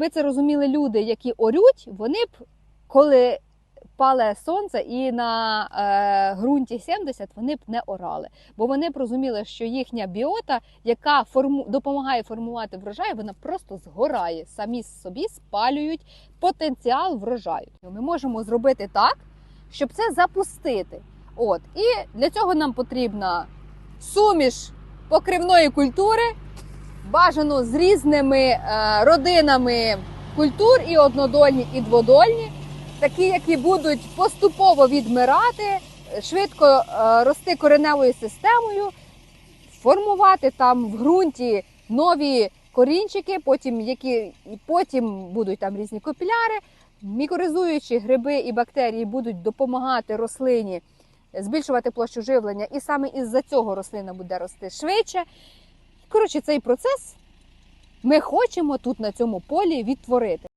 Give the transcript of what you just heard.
якби це розуміли люди, які орють, вони б коли пале сонце і на е, ґрунті 70 вони б не орали, бо вони б розуміли, що їхня біота, яка форму допомагає формувати врожай, вона просто згорає. Самі собі спалюють потенціал врожаю. Ми можемо зробити так, щоб це запустити. От і для цього нам потрібна суміш покривної культури, бажано з різними е, родинами культур, і однодольні, і дводольні, такі, які будуть поступово відмирати, швидко е, рости кореневою системою, формувати там в ґрунті нові корінчики, потім які потім будуть там різні копіляри. Мікоризуючі гриби і бактерії будуть допомагати рослині збільшувати площу живлення, і саме із-за цього рослина буде рости швидше. Коротше, цей процес ми хочемо тут на цьому полі відтворити.